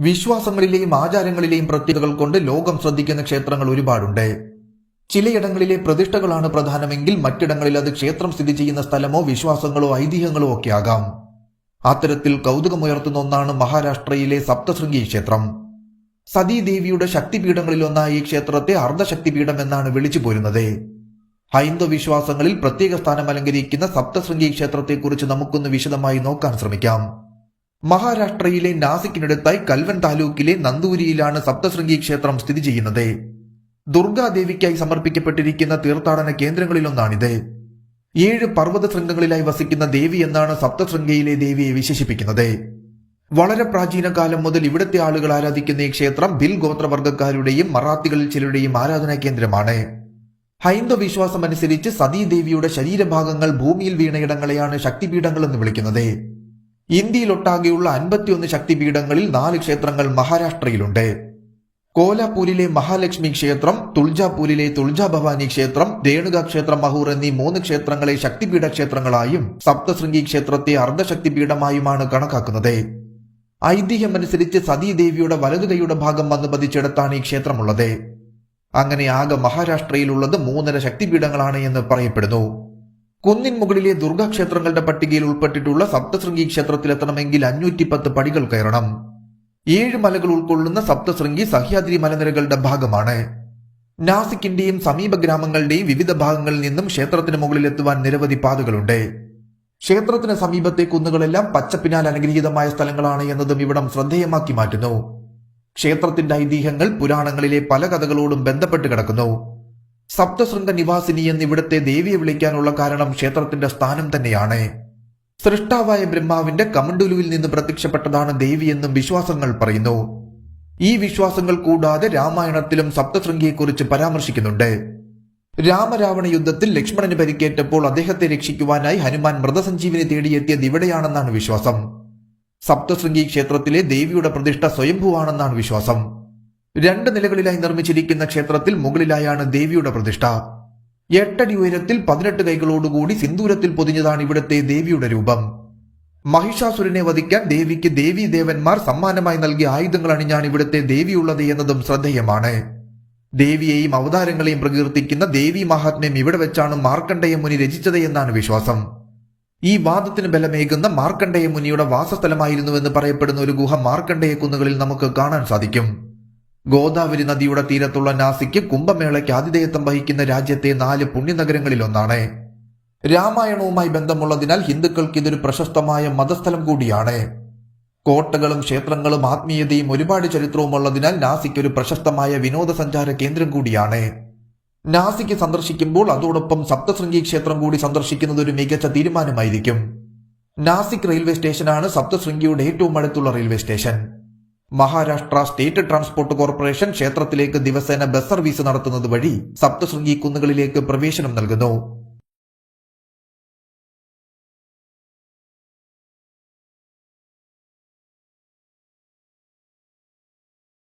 വിശ്വാസങ്ങളിലെയും ആചാരങ്ങളിലെയും പ്രത്യേകതകൾ കൊണ്ട് ലോകം ശ്രദ്ധിക്കുന്ന ക്ഷേത്രങ്ങൾ ഒരുപാടുണ്ട്. ചിലയിടങ്ങളിലെ പ്രതിഷ്ഠകളാണ് പ്രധാനമെങ്കിൽ മറ്റിടങ്ങളിൽ അത് ക്ഷേത്രം സ്ഥിതി ചെയ്യുന്ന സ്ഥലമോ വിശ്വാസങ്ങളോ ഐതിഹ്യങ്ങളോ ഒക്കെ ആകാം അത്തരത്തിൽ കൗതുകമുയർത്തുന്ന ഒന്നാണ് മഹാരാഷ്ട്രയിലെ സപ്തശൃംഗി ക്ഷേത്രം. സതീദേവിയുടെ ശക്തിപീഠങ്ങളിൽ ഒന്നായ ഈ ക്ഷേത്രത്തെ അർദ്ധശക്തിപീഠം എന്നാണ് വിളിച്ചു പോരുന്നത്. ഹൈന്ദവ വിശ്വാസങ്ങളിൽ പ്രത്യേക സ്ഥാനം അലങ്കരിക്കുന്ന സപ്തശൃംഗി ക്ഷേത്രത്തെക്കുറിച്ച് നമുക്കൊന്ന് വിശദമായി നോക്കാൻ ശ്രമിക്കാം. മഹാരാഷ്ട്രയിലെ നാസിക്കിനടുത്തായി കൽവൻ താലൂക്കിലെ നന്ദൂരിയിലാണ് സപ്തശൃംഗി ക്ഷേത്രം സ്ഥിതി ചെയ്യുന്നത്. ദുർഗാദേവിക്കായി സമർപ്പിക്കപ്പെട്ടിരിക്കുന്ന തീർത്ഥാടന കേന്ദ്രങ്ങളിലൊന്നാണിത്. ഏഴ് പർവത ശൃംഗങ്ങളിലായി വസിക്കുന്ന ദേവി എന്നാണ് സപ്തശൃംഗയിലെ ദേവിയെ വിശേഷിപ്പിക്കുന്നത്. വളരെ പ്രാചീന കാലം മുതൽ ഇവിടുത്തെ ആളുകൾ ആരാധിക്കുന്ന ഈ ക്ഷേത്രം ബിൽ ഗോത്രവർഗക്കാരുടെയും മറാത്തികളിൽ ചിലരുടെയും ആരാധനാ കേന്ദ്രമാണ്. ഹൈന്ദവ വിശ്വാസം അനുസരിച്ച് സതീദേവിയുടെ ശരീരഭാഗങ്ങൾ ഭൂമിയിൽ വീണയിടങ്ങളെയാണ് ശക്തിപീഠങ്ങൾ എന്ന് വിളിക്കുന്നത്. ഇന്ത്യയിലൊട്ടാകെയുള്ള അൻപത്തിയൊന്ന് ശക്തിപീഠങ്ങളിൽ നാല് ക്ഷേത്രങ്ങൾ മഹാരാഷ്ട്രയിലുണ്ട്. കോലാപൂരിലെ മഹാലക്ഷ്മി ക്ഷേത്രം തുൾജാപൂരിലെ തുൾജാ ഭവാനി ക്ഷേത്രം രേണുക ക്ഷേത്രം മഹൂർ എന്നീ മൂന്ന് ക്ഷേത്രങ്ങളെ ശക്തിപീഠ ക്ഷേത്രങ്ങളായും സപ്തശൃംഗി ക്ഷേത്രത്തെ അർദ്ധശക്തിപീഠമായുമാണ് കണക്കാക്കുന്നത്. ഐതിഹ്യമനുസരിച്ച് സതീദേവിയുടെ വലതുകൈയുടെ ഭാഗം വന്ന് പതിച്ചിടത്താണ് ഈ ക്ഷേത്രമുള്ളത്. അങ്ങനെ ആകെ മഹാരാഷ്ട്രയിലുള്ളത് മൂന്നര ശക്തിപീഠങ്ങളാണ് എന്ന് പറയപ്പെടുന്നു. കുന്നിൻ മുകളിലെ ദുർഗാക്ഷേത്രങ്ങളുടെ പട്ടികയിൽ ഉൾപ്പെട്ടിട്ടുള്ള സപ്തശൃംഗി ക്ഷേത്രത്തിലെത്തണമെങ്കിൽ അഞ്ഞൂറ്റി പത്ത് പടികൾ കയറണം. ഏഴ് മലകൾ ഉൾക്കൊള്ളുന്ന സപ്തശൃംഗി സഹ്യാദ്രി മലനിരകളുടെ ഭാഗമാണ്. നാസിക്കിന്റെയും സമീപ ഗ്രാമങ്ങളുടെയും വിവിധ ഭാഗങ്ങളിൽ നിന്നും ക്ഷേത്രത്തിന് മുകളിലെത്തുവാൻ നിരവധി പാതകളുണ്ട്. ക്ഷേത്രത്തിന് സമീപത്തെ കുന്നുകളെല്ലാം പച്ചപ്പിനാൽ അനുഗ്രഹീതമായ സ്ഥലങ്ങളാണ് എന്നതും ഇവിടം ശ്രദ്ധേയമാക്കി മാറ്റുന്നു. ക്ഷേത്രത്തിന്റെ ഐതിഹ്യങ്ങൾ പുരാണങ്ങളിലെ പല കഥകളോടും ബന്ധപ്പെട്ട് കിടക്കുന്നു. സപ്തശൃംഗ നിവാസിനി എന്ന് ഇവിടുത്തെ ദേവിയെ വിളിക്കാനുള്ള കാരണം ക്ഷേത്രത്തിന്റെ സ്ഥാനം തന്നെയാണ്. സൃഷ്ടാവായ ബ്രഹ്മാവിന്റെ കമണ്ടുലുവിൽ നിന്ന് പ്രത്യക്ഷപ്പെട്ടതാണ് ദേവി എന്നും വിശ്വാസങ്ങൾ പറയുന്നു. ഈ വിശ്വാസങ്ങൾ കൂടാതെ രാമായണത്തിലും സപ്തശൃംഗിയെക്കുറിച്ച് പരാമർശിക്കുന്നുണ്ട്. രാമരാവണ യുദ്ധത്തിൽ ലക്ഷ്മണന് പരിക്കേറ്റപ്പോൾ അദ്ദേഹത്തെ രക്ഷിക്കുവാനായി ഹനുമാൻ മൃതസഞ്ജീവിനെ തേടിയെത്തിയത് ഇവിടെയാണെന്നാണ് വിശ്വാസം. സപ്തശൃംഗി ക്ഷേത്രത്തിലെ ദേവിയുടെ പ്രതിഷ്ഠ സ്വയംഭൂവാണെന്നാണ് വിശ്വാസം. രണ്ട് നിലകളിലായി നിർമ്മിച്ചിരിക്കുന്ന ക്ഷേത്രത്തിൽ മുകളിലായാണ് ദേവിയുടെ പ്രതിഷ്ഠ. എട്ടടി ഉയരത്തിൽ പതിനെട്ട് കൈകളോടുകൂടി സിന്ദൂരത്തിൽ പൊതിഞ്ഞതാണ് ഇവിടുത്തെ ദേവിയുടെ രൂപം. മഹിഷാസുരനെ വധിക്കാൻ ദേവിക്ക് ദേവീ ദേവന്മാർ സമ്മാനമായി നൽകിയ ആയുധങ്ങൾ അണിഞ്ഞാണ് ഇവിടുത്തെ ദേവിയുള്ളത് എന്നതും ശ്രദ്ധേയമാണ്. ദേവിയെയും അവതാരങ്ങളെയും പ്രകീർത്തിക്കുന്ന ദേവി മഹാത്മ്യം ഇവിടെ വെച്ചാണ് മാർക്കണ്ഡേയ മുനി രചിച്ചത് എന്നാണ് വിശ്വാസം. ഈ വാദത്തിന് ബലമേകുന്ന മാർക്കണ്ഡേയ മുനിയുടെ വാസസ്ഥലമായിരുന്നുവെന്ന് പറയപ്പെടുന്ന ഒരു ഗുഹ മാർക്കണ്ഡേയ കുന്നുകളിൽ നമുക്ക് കാണാൻ സാധിക്കും. ഗോദാവരി നദിയുടെ തീരത്തുള്ള നാസിക്ക് കുംഭമേളയ്ക്ക് ആതിഥേയത്വം വഹിക്കുന്ന രാജ്യത്തെ നാല് പുണ്യനഗരങ്ങളിലൊന്നാണ് രാമായണവുമായി ബന്ധമുള്ളതിനാൽ ഹിന്ദുക്കൾക്ക് ഇതൊരു പ്രശസ്തമായ മതസ്ഥലം കൂടിയാണ്. കോട്ടകളും ക്ഷേത്രങ്ങളും ആത്മീയതയും ഒരുപാട് ചരിത്രവും ഉള്ളതിനാൽ നാസിക്ക് ഒരു പ്രശസ്തമായ വിനോദസഞ്ചാര കേന്ദ്രം കൂടിയാണ്. നാസിക്ക് സന്ദർശിക്കുമ്പോൾ അതോടൊപ്പം സപ്തശൃംഗി ക്ഷേത്രം കൂടി സന്ദർശിക്കുന്നത് ഒരു മികച്ച തീരുമാനമായിരിക്കും. നാസിക് റെയിൽവേ സ്റ്റേഷനാണ് സപ്തശൃംഗിയുടെ ഏറ്റവും അടുത്തുള്ള railway station. Maharashtra state transport corporation ക്ഷേത്രത്തിലേക്ക് ദിവസേന ബസ് സർവീസ് നടത്തുന്നത് വഴി സപ്തശൃംഗി കുന്നുകളിലേക്ക് പ്രവേശനം നൽകുന്നു.